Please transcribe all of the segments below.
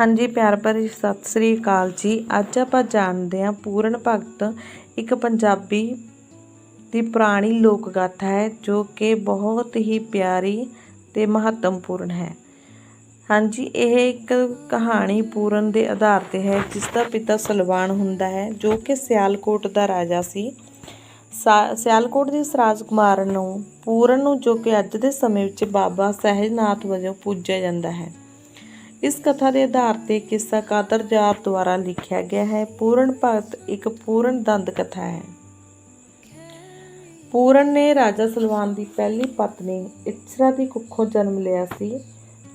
ਹਾਂਜੀ ਪਿਆਰ ਭਰੀ ਸਤਿ ਸ੍ਰੀ ਅਕਾਲ ਜੀ। ਅੱਜ ਆਪਾਂ ਜਾਣਦੇ ਹਾਂ ਪੂਰਨ ਭਗਤ ਇੱਕ ਪੰਜਾਬੀ ਦੀ ਪੁਰਾਣੀ ਲੋਕ ਗਾਥਾ ਹੈ ਜੋ ਕਿ ਬਹੁਤ ਹੀ ਪਿਆਰੀ ਤੇ ਮਹੱਤਵਪੂਰਨ ਹੈ। ਹਾਂਜੀ, ਇਹ ਇੱਕ ਕਹਾਣੀ ਪੂਰਨ ਦੇ ਆਧਾਰ ਤੇ ਹੈ, ਜਿਸ ਦਾ ਪਿਤਾ ਸਲਵਾਨ ਹੁੰਦਾ ਹੈ, ਜੋ ਕਿ ਸਿਆਲਕੋਟ ਦਾ ਰਾਜਾ ਸੀ। ਸਾ- ਸਿਆਲਕੋਟ ਦੀ ਇਸ ਰਾਜਕੁਮਾਰ ਨੂੰ, ਪੂਰਨ ਨੂੰ ਜੋ ਕਿ ਅੱਜ ਦੇ ਸਮੇਂ ਵਿੱਚ ਬਾਬਾ ਸਹਿਜਨਾਥ ਵਜੋਂ ਪੂਜਿਆ ਜਾਂਦਾ ਹੈ। ਇਸ ਕਥਾ ਦੇ ਆਧਾਰ ਤੇ ਕਿੱਸਾ ਕਾਦਰ ਜਾਰ ਦੁਆਰਾ ਲਿਖਿਆ ਗਿਆ ਹੈ। ਪੂਰਨ ਭਗਤ ਇੱਕ ਪੂਰਨ ਦੰਦ ਕਥਾ ਹੈ। ਪੂਰਨ ਨੇ ਰਾਜਾ ਸਲਵਾਨ ਦੀ ਪਹਿਲੀ ਪਤਨੀ ਇਛਰਾ ਦੀ ਕੁੱਖੋਂ ਜਨਮ ਲਿਆ ਸੀ।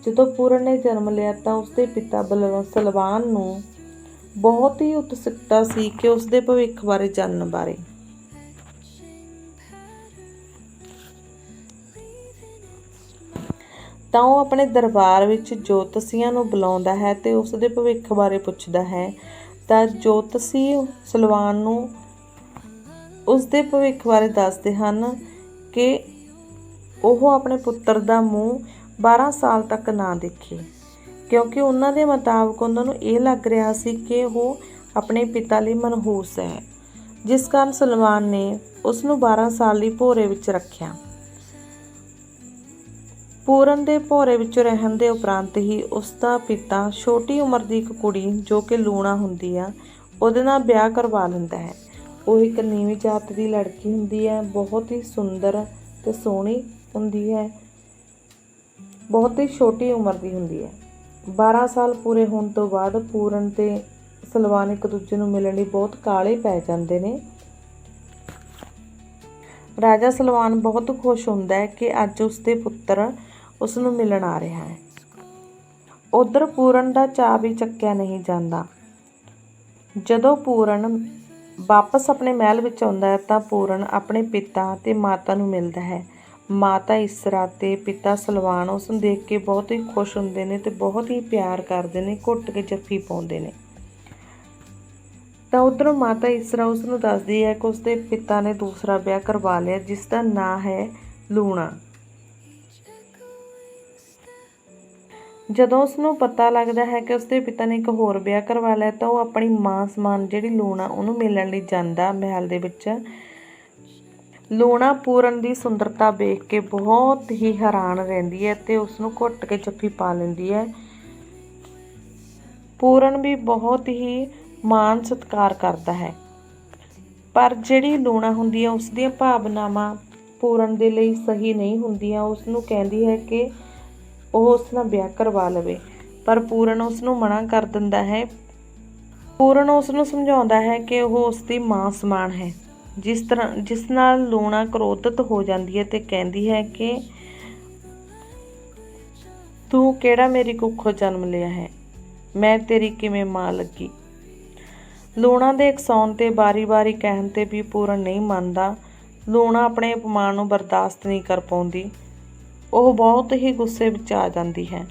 ਜਦੋਂ ਪੂਰਨ ਨੇ ਜਨਮ ਲਿਆ ਤਾਂ ਉਸਦੇ ਪਿਤਾ ਬਲਵੰਤ ਸਲਵਾਨ ਨੂੰ ਬਹੁਤ ਹੀ ਉਤਸੁਕਤਾ ਸੀ ਕਿ ਉਸਦੇ ਭਵਿੱਖ ਬਾਰੇ ਜਾਣਨ ਬਾਰੇ। ਤਾਂ ਉਹ ਆਪਣੇ ਦਰਬਾਰ ਵਿੱਚ ਜੋਤਸ਼ੀਆਂ ਨੂੰ ਬੁਲਾਉਂਦਾ ਹੈ ਤੇ ਉਸ ਦੇ ਭਵਿੱਖ ਬਾਰੇ ਪੁੱਛਦਾ ਹੈ। ਤਾਂ ਜੋਤਸ਼ੀ ਸਲਵਾਨ ਨੂੰ ਉਸ ਦੇ ਭਵਿੱਖ ਬਾਰੇ ਦੱਸਦੇ ਹਨ ਕਿ ਉਹ ਆਪਣੇ ਪੁੱਤਰ ਦਾ ਮੂੰਹ 12 ਸਾਲ ਤੱਕ ਨਾ ਦੇਖੇ, ਕਿਉਂਕਿ ਉਹਨਾਂ ਦੇ ਮੁਤਾਬਕ ਉਹਨਾਂ ਨੂੰ ਇਹ ਲੱਗ ਰਿਹਾ ਸੀ ਕਿ ਉਹ ਆਪਣੇ ਪਿਤਾ ਲਈ ਮਨਹੂਸ ਹੈ, ਜਿਸ ਕਾਰਨ ਸਲਮਾਨ ਨੇ ਉਸ ਨੂੰ 12 ਸਾਲ ਲਈ ਭੋਰੇ ਵਿੱਚ ਰੱਖਿਆ। ਪੂਰਨ ਦੇ ਭੋਰੇ ਵਿੱਚ ਰਹਿਣ ਦੇ ਉਪਰੰਤ ਹੀ ਉਸ ਦਾ ਪਿਤਾ ਛੋਟੀ ਉਮਰ ਦੀ ਇੱਕ ਕੁੜੀ ਜੋ ਕਿ ਲੂਣਾ ਹੁੰਦੀ ਆ, ਉਹਦੇ ਨਾਲ ਵਿਆਹ ਕਰਵਾ ਲੈਂਦਾ ਹੈ। ਉਹ ਇੱਕ ਨੀਵੀਂ ਜਾਤ ਦੀ ਲੜਕੀ ਹੁੰਦੀ ਹੈ, ਬਹੁਤ ਹੀ ਸੁੰਦਰ ਤੇ ਸੋਹਣੀ ਹੁੰਦੀ ਹੈ, ਬਹੁਤ ਹੀ ਛੋਟੀ ਉਮਰ ਦੀ ਹੁੰਦੀ ਹੈ। 12 ਸਾਲ ਪੂਰੇ ਹੋਣ ਤੋਂ ਬਾਅਦ ਪੂਰਨ ਤੇ ਸਲਵਾਨ ਇੱਕ ਦੂਜੇ ਨੂੰ ਮਿਲਣ ਲਈ ਬਹੁਤ ਕਾਲੇ ਪੈ ਜਾਂਦੇ ਨੇ। ਰਾਜਾ ਸਲਵਾਨ ਬਹੁਤ ਖੁਸ਼ ਹੁੰਦਾ ਹੈ ਕਿ ਅੱਜ ਉਸਦੇ ਪੁੱਤਰ ਉਸ ਨੂੰ ਮਿਲਣ ਆ ਰਿਹਾ ਹੈ। ਉਧਰ ਪੂਰਨ ਦਾ ਚਾਅ ਵੀ ਚੱਕਿਆ ਨਹੀਂ ਜਾਂਦਾ। ਜਦੋਂ ਪੂਰਨ ਵਾਪਸ ਆਪਣੇ ਮਹਿਲ ਵਿੱਚ ਆਉਂਦਾ ਹੈ ਤਾਂ ਪੂਰਨ ਆਪਣੇ ਪਿਤਾ ਤੇ ਮਾਤਾ ਨੂੰ ਮਿਲਦਾ ਹੈ। ਮਾਤਾ ਇਸਰਾ ਤੇ ਪਿਤਾ ਸਲਵਾਨ ਉਸ ਨੂੰ ਦੇਖ ਕੇ ਬਹੁਤ ਹੀ ਖੁਸ਼ ਹੁੰਦੇ ਨੇ ਤੇ ਬਹੁਤ ਹੀ ਪਿਆਰ ਕਰਦੇ ਨੇ, ਘੁੱਟ ਕੇ ਜੱਫੀ ਪਾਉਂਦੇ ਨੇ। ਤਾਂ ਉਧਰੋਂ ਮਾਤਾ ਇਸਰਾ ਉਸ ਨੂੰ ਦੱਸਦੀ ਹੈ ਕਿ ਉਸਦੇ ਪਿਤਾ ਨੇ ਦੂਸਰਾ ਵਿਆਹ ਕਰਵਾ ਲਿਆ ਜਿਸ ਦਾ ਨਾਂ ਹੈ ਲੂਣਾ। ਜਦੋਂ ਉਸ ਨੂੰ ਪਤਾ ਲੱਗਦਾ ਹੈ ਕਿ ਉਸਦੇ ਪਿਤਾ ਨੇ ਇੱਕ ਹੋਰ ਵਿਆਹ ਕਰਵਾ ਲਿਆ, ਤਾਂ ਉਹ ਆਪਣੀ ਮਾਂ ਸਮਾਨ ਜਿਹੜੀ ਲੂਣਾ, ਉਹਨੂੰ ਮਿਲਣ ਲਈ ਜਾਂਦਾ ਮਹਿਲ ਦੇ ਵਿੱਚ। ਲੂਣਾ ਪੂਰਨ ਦੀ ਸੁੰਦਰਤਾ ਵੇਖ ਕੇ ਬਹੁਤ ਹੀ ਹੈਰਾਨ ਰਹਿੰਦੀ ਹੈ ਤੇ ਉਸ ਨੂੰ ਘੁੱਟ ਕੇ ਜੱਫੀ ਪਾ ਲੈਂਦੀ ਹੈ। ਪੂਰਨ ਵੀ ਬਹੁਤ ਹੀ ਮਾਣ ਸਤਿਕਾਰ ਕਰਦਾ ਹੈ। ਪਰ ਜਿਹੜੀ ਲੂਣਾ ਹੁੰਦੀ ਹੈ ਉਸ ਦੀਆਂ ਭਾਵਨਾਵਾਂ ਪੂਰਨ ਦੇ ਲਈ ਸਹੀ ਨਹੀਂ ਹੁੰਦੀਆਂ। ਉਸ ਨੂੰ ਕਹਿੰਦੀ ਹੈ ਕਿ ਉਹ ਉਸ ਨਾਲ ਵਿਆਹ ਕਰਵਾ ਲਵੇ। ਪਰ ਪੂਰਨ ਉਸ ਨੂੰ ਮਨਾ ਕਰ ਦਿੰਦਾ ਹੈ। ਪੂਰਨ ਉਸ ਨੂੰ ਸਮਝਾਉਂਦਾ ਹੈ ਕਿ ਉਹ ਉਸ ਦੀ ਮਾਂ ਸਮਾਨ ਹੈ। ਜਿਸ ਤਰ੍ਹਾਂ, ਜਿਸ ਨਾਲ ਲੂਣਾ ਕ੍ਰੋਧਿਤ ਹੋ ਜਾਂਦੀ ਹੈ ਤੇ ਕਹਿੰਦੀ ਹੈ ਕਿ ਤੂੰ ਕਿਹੜਾ ਮੇਰੀ ਕੁੱਖੋਂ ਜਨਮ ਲਿਆ ਹੈ? ਮੈਂ ਤੇਰੀ ਕਿਵੇਂ ਮਾਂ ਲੱਗੀ? ਲੂਣਾ ਦੇ ਇਕਸਾਉਣ ਤੇ ਬਾਰੀ-ਬਾਰੀ ਕਹਿਣ ਤੇ ਵੀ ਪੂਰਨ ਨਹੀਂ ਮੰਨਦਾ। ਲੂਣਾ ਆਪਣੇ ਅਪਮਾਨ ਨੂੰ ਬਰਦਾਸ਼ਤ ਨਹੀਂ ਕਰ ਪਾਉਂਦੀ। ਉਹ ਬਹੁਤ ਹੀ ਗੁੱਸੇ ਵਿੱਚ ਆ ਜਾਂਦੀ ਹੈ।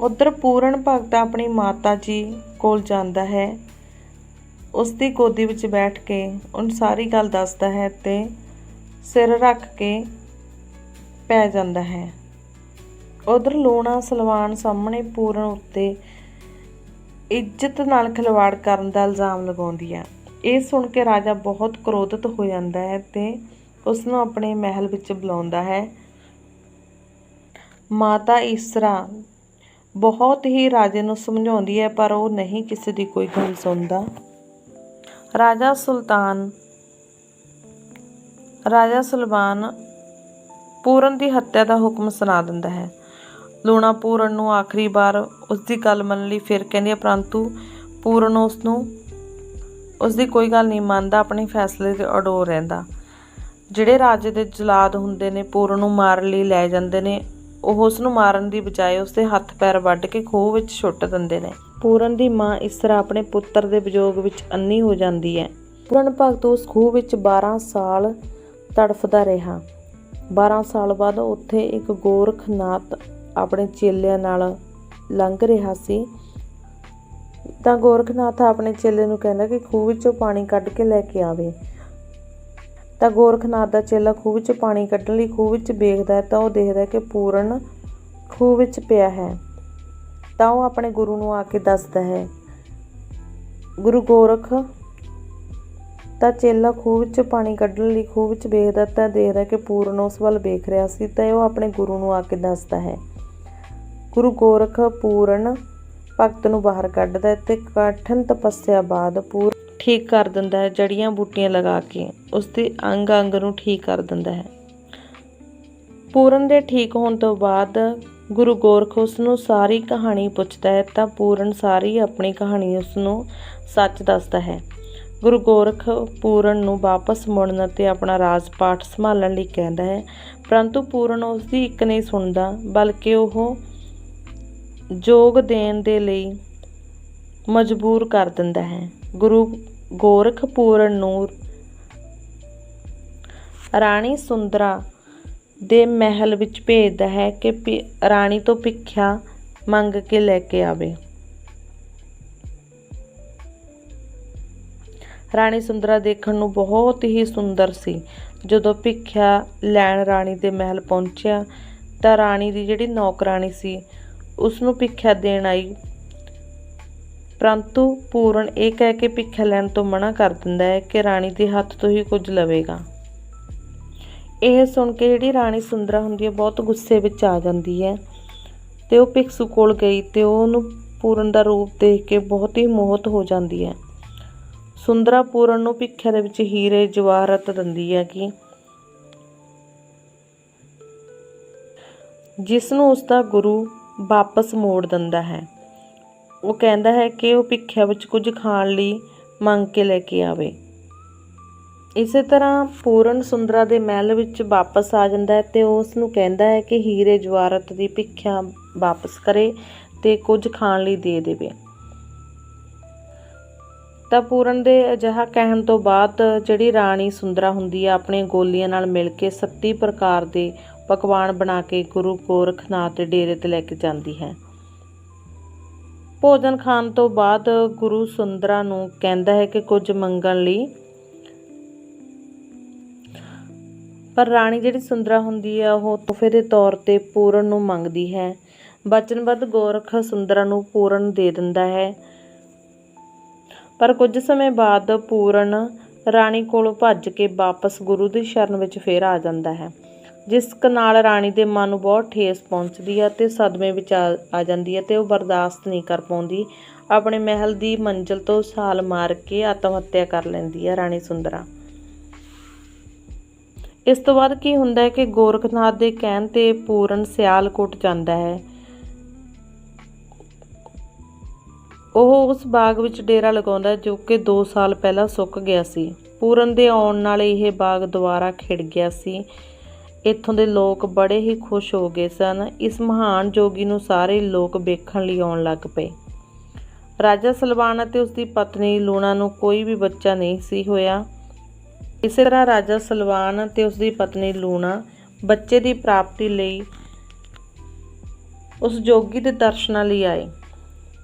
ਉਧਰ ਪੂਰਨ ਭਗਤ ਆਪਣੀ ਮਾਤਾ ਜੀ ਕੋਲ ਜਾਂਦਾ ਹੈ। ਉਸ ਦੀ ਗੋਦੀ ਵਿੱਚ ਬੈਠ ਕੇ ਉਹਨੂੰ ਸਾਰੀ ਗੱਲ ਦੱਸਦਾ ਹੈ ਤੇ ਸਿਰ ਰੱਖ ਕੇ ਪੈ ਜਾਂਦਾ ਹੈ। ਉਧਰ ਲੂਣਾ ਸਲਵਾਨ ਸਾਹਮਣੇ ਪੂਰਨ ਉੱਤੇ ਇੱਜ਼ਤ ਨਾਲ ਖਿਲਵਾੜ ਕਰਨ ਦਾ ਇਲਜ਼ਾਮ ਲਗਾਉਂਦੀ ਹੈ। ਇਹ ਸੁਣ ਕੇ ਰਾਜਾ ਬਹੁਤ ਕ੍ਰੋਧਿਤ ਹੋ ਜਾਂਦਾ ਹੈ ਤੇ ਉਸ ਨੂੰ ਆਪਣੇ ਮਹਿਲ ਵਿੱਚ ਬੁਲਾਉਂਦਾ ਹੈ। ਮਾਤਾ ਇਸਰਾ ਬਹੁਤ ਹੀ ਰਾਜੇ ਨੂੰ ਸਮਝਾਉਂਦੀ ਹੈ, ਪਰ ਉਹ ਨਹੀਂ ਕਿਸੇ ਦੀ ਕੋਈ ਗੱਲ ਸੁਣਦਾ। ਰਾਜਾ ਸੁਲਤਾਨ, ਰਾਜਾ ਸਲਵਾਨ ਪੂਰਨ ਦੀ ਹੱਤਿਆ ਦਾ ਹੁਕਮ ਸੁਣਾ ਦਿੰਦਾ ਹੈ। ਲੂਣਾ ਪੂਰਨ ਨੂੰ ਆਖਰੀ ਵਾਰ ਉਸ ਦੀ ਗੱਲ ਮੰਨ ਲਈ, ਫਿਰ ਕਹਿੰਦੀ ਹੈ, ਪਰੰਤੂ ਪੂਰਨ ਉਸ ਨੂੰ ਉਸ ਦੀ ਕੋਈ ਗੱਲ ਨਹੀਂ ਮੰਨਦਾ, ਆਪਣੇ ਫੈਸਲੇ ਤੇ ਅਡੋਰ ਰਹਿੰਦਾ। ਜਿਹੜੇ ਰਾਜੇ ਦੇ ਜਲਾਦ ਹੁੰਦੇ ਨੇ, ਪੂਰਨ ਨੂੰ ਮਾਰਨ ਲਈ ਲੈ ਜਾਂਦੇ ਨੇ ਉਹ ਉਸ ਨੂੰ ਮਾਰਨ ਦੀ ਬਜਾਏ ਉਸ ਦੇ ਹੱਥ ਪੈਰ ਵੱਢ ਕੇ ਖੂਹ ਵਿੱਚ ਸੁੱਟ ਦਿੰਦੇ ਨੇ। ਪੂਰਨ ਦੀ ਮਾਂ ਇਸ ਤਰ੍ਹਾਂ ਆਪਣੇ ਪੁੱਤਰ ਦੇ ਵਿਯੋਗ ਵਿੱਚ ਅੰਨੀ ਹੋ ਜਾਂਦੀ ਹੈ। ਪੂਰਨ ਭਗਤ ਉਸ ਖੂਹ ਵਿੱਚ 12 ਸਾਲ ਤੜਫਦਾ ਰਿਹਾ। 12 ਸਾਲ ਬਾਅਦ ਉੱਥੇ ਇੱਕ ਗੋਰਖਨਾਥ ਆਪਣੇ ਚੇਲਿਆਂ ਨਾਲ ਲੰਘ ਰਿਹਾ ਸੀ। ਤਾਂ ਗੋਰਖਨਾਥ ਆਪਣੇ ਚੇਲੇ ਨੂੰ ਕਹਿੰਦਾ ਕਿ ਖੂਹ ਵਿੱਚੋਂ ਪਾਣੀ ਕੱਢ ਕੇ ਲੈ ਕੇ ਆਵੇ। ਤਾਂ ਗੋਰਖਨਾਥ ਦਾ ਚੇਲਾ ਖੂਹ ਵਿੱਚ ਪਾਣੀ ਕੱਢਣ ਲਈ ਖੂਹ ਵਿੱਚ ਵੇਖਦਾ ਹੈ ਤਾਂ ਉਹ ਦੇਖਦਾ ਕਿ ਪੂਰਨ ਖੂਹ ਵਿੱਚ ਪਿਆ ਹੈ। ਤਾਂ ਉਹ ਆਪਣੇ ਗੁਰੂ ਨੂੰ ਆ ਕੇ ਦੱਸਦਾ ਹੈ, ਗੁਰੂ ਗੋਰਖ, ਤਾਂ ਚੇਲਾ ਖੂਹ ਵਿੱਚ ਪਾਣੀ ਕੱਢਣ ਲਈ ਖੂਹ ਵਿੱਚ ਵੇਖਦਾ ਤਾਂ ਦੇਖਦਾ ਕਿ ਪੂਰਨ ਉਸ ਵੱਲ ਵੇਖ ਰਿਹਾ ਸੀ ਤਾਂ ਉਹ ਆਪਣੇ ਗੁਰੂ ਨੂੰ ਆ ਕੇ ਦੱਸਦਾ ਹੈ, ਗੁਰੂ ਗੋਰਖ, ਪੂਰਨ ਭਗਤ ਨੂੰ ਬਾਹਰ ਕੱਢਦਾ ਹੈ ਤੇ ਕਠਨ ਤਪੱਸਿਆ ਬਾਅਦ ਪੂਰ ਠੀਕ ਕਰ ਦਿੰਦਾ ਹੈ, ਜੜੀਆਂ ਬੂਟੀਆਂ ਲਗਾ ਕੇ ਉਸ ਦੇ ਅੰਗ ਅੰਗ ਨੂੰ ਠੀਕ ਕਰ ਦਿੰਦਾ ਹੈ। ਪੂਰਨ ਦੇ ਠੀਕ ਹੋਣ ਤੋਂ ਬਾਅਦ ਗੁਰੂ ਗੋਰਖ ਉਸ ਨੂੰ ਸਾਰੀ ਕਹਾਣੀ ਪੁੱਛਦਾ ਹੈ ਤਾਂ ਪੂਰਨ ਸਾਰੀ ਆਪਣੀ ਕਹਾਣੀ ਉਸ ਨੂੰ ਸੱਚ ਦੱਸਦਾ ਹੈ। ਗੁਰੂ ਗੋਰਖ ਪੂਰਨ ਨੂੰ ਵਾਪਸ ਮੁੜਨ ਅਤੇ ਆਪਣਾ ਰਾਜ ਪਾਠ ਸੰਭਾਲਣ ਲਈ ਕਹਿੰਦਾ ਹੈ, ਪਰੰਤੂ ਪੂਰਨ ਉਸ ਦੀ ਇੱਕ ਨਹੀਂ ਸੁਣਦਾ, ਬਲਕਿ ਉਹ ਜੋਗ ਦੇਣ ਦੇ ਲਈ ਮਜਬੂਰ ਕਰ ਦਿੰਦਾ ਹੈ। ਗੁਰੂ ਗੋਰਖ ਪੂਰਨ ਨੂੰ ਰਾਣੀ ਸੁੰਦਰਾ ਦੇ ਮਹਿਲ ਵਿੱਚ ਭੇਜਦਾ ਹੈ ਕਿ ਰਾਣੀ ਤੋਂ ਭਿੱਖਿਆ ਮੰਗ ਕੇ ਲੈ ਕੇ ਆਵੇ। ਰਾਣੀ ਸੁੰਦਰਾ ਦੇਖਣ ਨੂੰ ਬਹੁਤ ਹੀ ਸੁੰਦਰ ਸੀ। ਜਦੋਂ ਭਿੱਖਿਆ ਲੈਣ ਰਾਣੀ ਦੇ ਮਹਿਲ ਪਹੁੰਚਿਆ ਤਾਂ ਰਾਣੀ ਦੀ ਜਿਹੜੀ ਨੌਕਰਾਣੀ ਸੀ ਉਸ ਨੂੰ ਭਿੱਖਿਆ ਦੇਣ ਆਈ। ਪਰੰਤੂ ਪੂਰਨ ਇਹ ਕਹਿ ਕੇ ਭਿੱਖਿਆ ਲੈਣ ਤੋਂ ਮਨਾ ਕਰ ਦਿੰਦਾ ਹੈ ਕਿ ਰਾਣੀ ਦੇ ਹੱਥ ਤੋਂ ਹੀ ਕੁਝ ਲਵੇਗਾ। ਇਹ ਸੁਣ ਕੇ ਜਿਹੜੀ ਰਾਣੀ ਸੁੰਦਰਾ ਹੁੰਦੀ ਹੈ, ਬਹੁਤ ਗੁੱਸੇ ਵਿੱਚ ਆ ਜਾਂਦੀ ਹੈ ਤੇ ਉਹ ਭਿਕਸ਼ੂ ਕੋਲ ਗਈ ਤੇ ਉਹ ਉਹਨੂੰ ਪੂਰਨ ਦਾ ਰੂਪ ਦੇਖ ਕੇ ਬਹੁਤ ਹੀ ਮੋਹਿਤ ਹੋ ਜਾਂਦੀ ਹੈ। ਸੁੰਦਰਾ ਪੂਰਨ ਨੂੰ ਭਿੱਖਿਆ ਦੇ ਵਿੱਚ ਹੀਰੇ ਜਵਾਹਰਤ ਦਿੰਦੀ ਹੈ ਕਿ ਜਿਸ ਨੂੰ ਉਸ ਦਾ ਗੁਰੂ ਵਾਪਸ ਮੋੜ ਦਿੰਦਾ ਹੈ। ਉਹ ਕਹਿੰਦਾ ਹੈ ਕਿ ਉਹ ਭਿੱਖਿਆ ਵਿੱਚ ਕੁਝ ਖਾਣ ਲਈ ਮੰਗ ਕੇ ਲੈ ਕੇ ਆਵੇ। ਇਸੇ ਤਰ੍ਹਾਂ ਪੂਰਨ ਸੁੰਦਰਾ ਦੇ ਮਹਿਲ ਵਿੱਚ ਵਾਪਸ ਆ ਜਾਂਦਾ ਹੈ ਤੇ ਉਸ ਨੂੰ ਕਹਿੰਦਾ ਹੈ ਕਿ ਹੀਰੇ ਜਵਾਰਤ ਦੀ ਭਿੱਖਿਆ ਵਾਪਸ ਕਰੇ ਤੇ ਕੁਝ ਖਾਣ ਲਈ ਦੇ ਦੇਵੇ। ਤਾਂ ਪੂਰਨ ਦੇ ਅਜਿਹਾ ਕਹਿਣ ਤੋਂ ਬਾਅਦ ਜਿਹੜੀ ਰਾਣੀ ਸੁੰਦਰਾ ਹੁੰਦੀ ਹੈ ਆਪਣੇ ਗੋਲੀਆਂ ਨਾਲ ਮਿਲ ਕੇ 37 ਪ੍ਰਕਾਰ ਦੇ ਪਕਵਾਨ ਬਣਾ ਕੇ ਗੁਰੂ ਗੋਰਖਨਾਥ ਦੇ ਡੇਰੇ ਤੇ ਲੈ ਕੇ ਜਾਂਦੀ ਹੈ। ਭੋਜਨ ਖਾਣ ਤੋਂ ਬਾਅਦ ਗੁਰੂ ਸੁੰਦਰਾ ਨੂੰ ਕਹਿੰਦਾ ਹੈ ਕਿ ਕੁਝ ਮੰਗਣ ਲਈ। ਪਰ ਰਾਣੀ ਜਿਹੜੀ ਸੁੰਦਰਾ ਹੁੰਦੀ ਹੈ, ਉਹ ਤੋਹਫੇ ਦੇ ਤੌਰ ਤੇ ਪੂਰਨ ਨੂੰ ਮੰਗਦੀ ਹੈ। ਬਚਨਬੱਧ ਗੋਰਖ ਸੁੰਦਰਾ ਨੂੰ ਪੂਰਨ ਦੇ ਦਿੰਦਾ ਹੈ। ਪਰ ਕੁਝ ਸਮੇਂ ਬਾਅਦ ਪੂਰਨ ਰਾਣੀ ਕੋਲੋਂ ਭੱਜ ਕੇ ਵਾਪਸ ਗੁਰੂ ਦੀ ਸ਼ਰਨ ਵਿੱਚ ਫੇਰ ਆ ਜਾਂਦਾ ਹੈ। ਜਿਸ ਨਾਲ ਰਾਣੀ ਦੇ ਮਨ ਨੂੰ ਬਹੁਤ ਠੇਸ ਪਹੁੰਚਦੀ ਹੈ ਤੇ ਸਦਮੇ ਵਿੱਚ ਆ ਜਾਂਦੀ ਹੈ ਤੇ ਉਹ ਬਰਦਾਸ਼ਤ ਨਹੀਂ ਕਰ ਪਾਉਂਦੀ। ਆਪਣੇ ਮਹਿਲ ਦੀ ਮੰਜ਼ਲ ਤੋਂ ਛਾਲ ਮਾਰ ਕੇ ਆਤਮ ਹੱਤਿਆ ਕਰ ਲੈਂਦੀ ਹੈ ਰਾਣੀ ਸੁੰਦਰਾ। ਇਸ ਤੋਂ ਬਾਅਦ ਕੀ ਹੁੰਦਾ ਹੈ ਕਿ ਗੋਰਖਨਾਥ ਦੇ ਕਹਿਣ ਤੇ ਪੂਰਨ ਸਿਆਲਕੋਟ ਜਾਂਦਾ ਹੈ। ਉਹ ਉਸ ਬਾਗ ਵਿੱਚ ਡੇਰਾ ਲਗਾਉਂਦਾ ਜੋ ਕਿ 2 ਸਾਲ ਪਹਿਲਾਂ ਸੁੱਕ ਗਿਆ ਸੀ। ਪੂਰਨ ਦੇ ਆਉਣ ਨਾਲ ਇਹ ਬਾਗ ਦੁਬਾਰਾ ਖਿੜ ਗਿਆ ਸੀ। ਇੱਥੋਂ ਦੇ ਲੋਕ ਬੜੇ ਹੀ ਖੁਸ਼ ਹੋ ਗਏ ਸਨ। ਇਸ ਮਹਾਨ ਜੋਗੀ ਨੂੰ ਸਾਰੇ ਲੋਕ ਵੇਖਣ ਲਈ ਆਉਣ ਲੱਗ ਪਏ। ਰਾਜਾ ਸਲਵਾਨ ਅਤੇ ਉਸ ਦੀ ਪਤਨੀ ਲੂਣਾ ਨੂੰ ਕੋਈ ਵੀ ਬੱਚਾ ਨਹੀਂ ਸੀ ਹੋਇਆ। ਇਸੇ ਤਰ੍ਹਾਂ ਰਾਜਾ ਸਲਵਾਨ ਅਤੇ ਉਸ ਦੀ ਪਤਨੀ ਲੂਣਾ ਬੱਚੇ ਦੀ ਪ੍ਰਾਪਤੀ ਲਈ ਉਸ ਜੋਗੀ ਦੇ ਦਰਸ਼ਨਾਂ ਲਈ ਆਏ।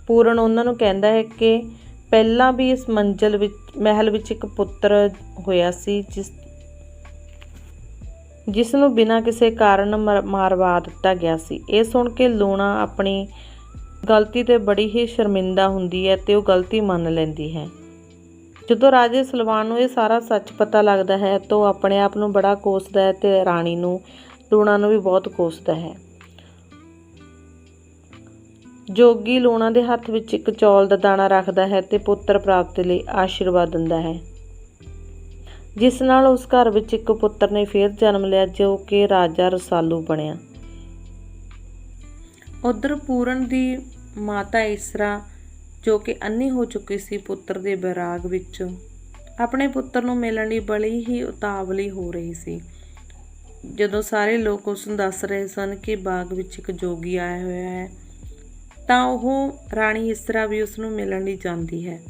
ਪੂਰਨ ਉਹਨਾਂ ਨੂੰ ਕਹਿੰਦਾ ਹੈ ਕਿ ਪਹਿਲਾਂ ਵੀ ਇਸ ਮੰਜ਼ਲ ਵਿੱਚ, ਮਹਿਲ ਵਿੱਚ ਇੱਕ ਪੁੱਤਰ ਹੋਇਆ ਸੀ, ਜਿਸ ਜਿਸ ਨੂੰ ਬਿਨਾਂ ਕਿਸੇ ਕਾਰਨ ਮਰ- ਮਾਰਵਾ ਦਿੱਤਾ ਗਿਆ ਸੀ। ਇਹ ਸੁਣ ਕੇ ਲੂਣਾ ਆਪਣੀ ਗਲਤੀ ਤੇ ਬੜੀ ਹੀ ਸ਼ਰਮਿੰਦਾ ਹੁੰਦੀ ਹੈ ਤੇ ਉਹ ਗਲਤੀ ਮੰਨ ਲੈਂਦੀ ਹੈ। ਜਦੋਂ ਰਾਜੇ ਸਲਵਾਨ ਨੂੰ ਇਹ ਸਾਰਾ ਸੱਚ ਪਤਾ ਲੱਗਦਾ ਹੈ ਤਾਂ ਉਹ ਆਪਣੇ ਆਪ ਨੂੰ ਬੜਾ ਕੋਸਦਾ ਹੈ ਤੇ ਰਾਣੀ ਨੂੰ, ਲੂਣਾ ਨੂੰ ਵੀ ਬਹੁਤ ਕੋਸਦਾ ਹੈ। ਜੋਗੀ ਲੂਣਾ ਦੇ ਹੱਥ ਵਿੱਚ ਇੱਕ ਚੌਲ ਦਾ ਦਾਣਾ ਰੱਖਦਾ ਹੈ ਤੇ ਪੁੱਤਰ ਪ੍ਰਾਪਤੀ ਲਈ ਆਸ਼ੀਰਵਾਦ ਦਿੰਦਾ ਹੈ। ਜਿਸ ਨਾਲ ਉਸ ਘਰ ਵਿੱਚ ਇੱਕ ਪੁੱਤਰ ਨੇ ਫੇਰ ਜਨਮ ਲਿਆ ਜੋ ਕਿ ਰਾਜਾ ਰਸਾਲੂ ਬਣਿਆ। ਉਧਰ ਪੂਰਨ ਦੀ ਮਾਤਾ ਇਸਰਾ ਜੋ ਕਿ ਅੰਨੀ ਹੋ ਚੁੱਕੀ ਸੀ ਪੁੱਤਰ ਦੇ ਬੈਰਾਗ ਵਿੱਚ, ਆਪਣੇ ਪੁੱਤਰ ਨੂੰ ਮਿਲਣ ਲਈ ਬੜੀ ਹੀ ਉਤਾਵਲੀ ਹੋ ਰਹੀ ਸੀ। ਜਦੋਂ ਸਾਰੇ ਲੋਕ ਉਸ ਨੂੰ ਦੱਸ ਰਹੇ ਸਨ ਕਿ ਬਾਗ ਵਿੱਚ ਇੱਕ ਜੋਗੀ ਆਇਆ ਹੋਇਆ ਹੈ, ਤਾਂ ਉਹ ਰਾਣੀ ਇਸਰਾ ਵੀ ਉਸ ਨੂੰ ਮਿਲਣ ਲਈ ਜਾਂਦੀ ਹੈ।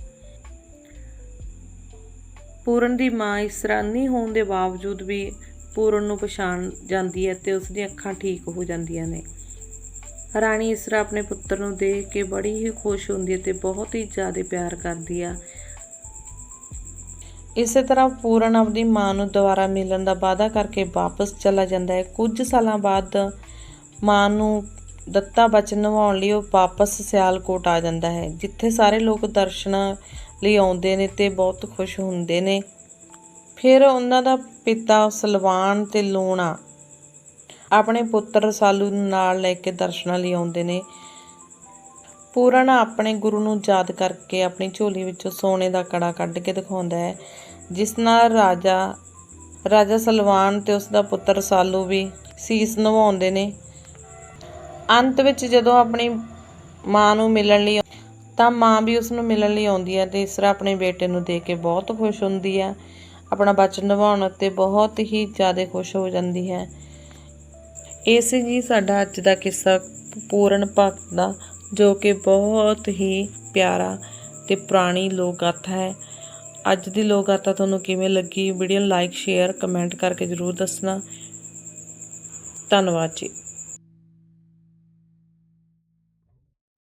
ਪੂਰਨ ਦੀ ਮਾਂ ਇਸਰਾ ਅੰਨੀ ਹੋਣ ਦੇ ਬਾਵਜੂਦ ਵੀ ਪੂਰਨ ਨੂੰ ਪਛਾਣ ਜਾਂਦੀ ਹੈ ਤੇ ਉਸ ਦੀਆਂ ਅੱਖਾਂ ਠੀਕ ਹੋ ਜਾਂਦੀਆਂ ਨੇ। ਰਾਣੀ ਇਸਰਾ ਆਪਣੇ ਪੁੱਤਰ ਨੂੰ ਦੇਖ ਕੇ ਬੜੀ ਹੀ ਖੁਸ਼ ਹੁੰਦੀ ਹੈ ਤੇ ਬਹੁਤ ਹੀ ਜ਼ਿਆਦਾ ਪਿਆਰ ਕਰਦੀ ਆ। ਇਸੇ ਤਰ੍ਹਾਂ ਪੂਰਨ ਆਪਣੀ ਮਾਂ ਨੂੰ ਦੁਬਾਰਾ ਮਿਲਣ ਦਾ ਵਾਅਦਾ ਕਰਕੇ ਵਾਪਸ ਚਲਾ ਜਾਂਦਾ ਹੈ। ਕੁਝ ਸਾਲਾਂ ਬਾਅਦ ਮਾਂ ਨੂੰ ਦਿੱਤਾ ਬਚਨ ਨਿਭਾਉਣ ਲਈ ਉਹ ਵਾਪਸ ਸਿਆਲਕੋਟ ਆ ਜਾਂਦਾ ਹੈ, ਜਿੱਥੇ ਸਾਰੇ ਲੋਕ ਦਰਸ਼ਨਾਂ ਲਈ ਆਉਂਦੇ ਨੇ ਤੇ ਬਹੁਤ ਖੁਸ਼ ਹੁੰਦੇ ਨੇ। ਫਿਰ ਉਹਨਾਂ ਦਾ ਪਿਤਾ ਸਲਵਾਨ ਤੇ ਲੂਣਾ ਆਪਣੇ ਪੁੱਤਰ ਰਸਾਲੂ ਨੂੰ ਨਾਲ ਲੈ ਕੇ ਦਰਸ਼ਨਾਂ ਲਈ ਆਉਂਦੇ ਨੇ। ਪੂਰਨ ਆਪਣੇ ਗੁਰੂ ਨੂੰ ਯਾਦ ਕਰਕੇ ਆਪਣੀ ਝੋਲੀ ਵਿੱਚੋਂ ਸੋਨੇ ਦਾ ਕੜਾ ਕੱਢ ਕੇ ਦਿਖਾਉਂਦਾ ਹੈ, ਜਿਸ ਨਾਲ ਰਾਜਾ ਰਾਜਾ ਸਲਵਾਨ ਤੇ ਉਸ ਦਾ ਪੁੱਤਰ ਰਸਾਲੂ ਵੀ ਸੀਸ ਨਵਾਉਂਦੇ ਨੇ। ਅੰਤ ਵਿੱਚ ਜਦੋਂ ਆਪਣੀ ਮਾਂ ਨੂੰ ਮਿਲਣ ਲਈ ਤਾਂ ਮਾਂ ਵੀ ਉਸ ਨੂੰ ਮਿਲਣ ਲਈ ਆਉਂਦੀ ਹੈ ਤੇ ਇਸਰਾ ਆਪਣੇ ਬੇਟੇ ਨੂੰ ਦੇਖ ਕੇ ਬਹੁਤ ਖੁਸ਼ ਹੁੰਦੀ ਹੈ। ਆਪਣਾ ਬਚਨ ਨਿਭਾਉਣ ਉੱਤੇ ਬਹੁਤ ਹੀ ਜ਼ਿਆਦਾ ਖੁਸ਼ ਹੋ ਜਾਂਦੀ ਹੈ। ਇਸ ਸੀ ਜੀ ਸਾਡਾ ਅੱਜ ਦਾ ਕਿੱਸਾ ਪੂਰਨ ਭਗਤ ਦਾ, ਜੋ ਕਿ ਬਹੁਤ ਹੀ ਪਿਆਰਾ ਤੇ ਪੁਰਾਣੀ ਲੋਕ ਗਾਥਾ ਹੈ। ਅੱਜ ਦੀ ਲੋਕ ਗਾਥਾ ਤੁਹਾਨੂੰ ਕਿਵੇਂ ਲੱਗੀ? ਵੀਡੀਓ ਨੂੰ ਲਾਈਕ ਸ਼ੇਅਰ ਕਮੈਂਟ ਕਰਕੇ ਜ਼ਰੂਰ ਦੱਸਣਾ। ਧੰਨਵਾਦ ਜੀ।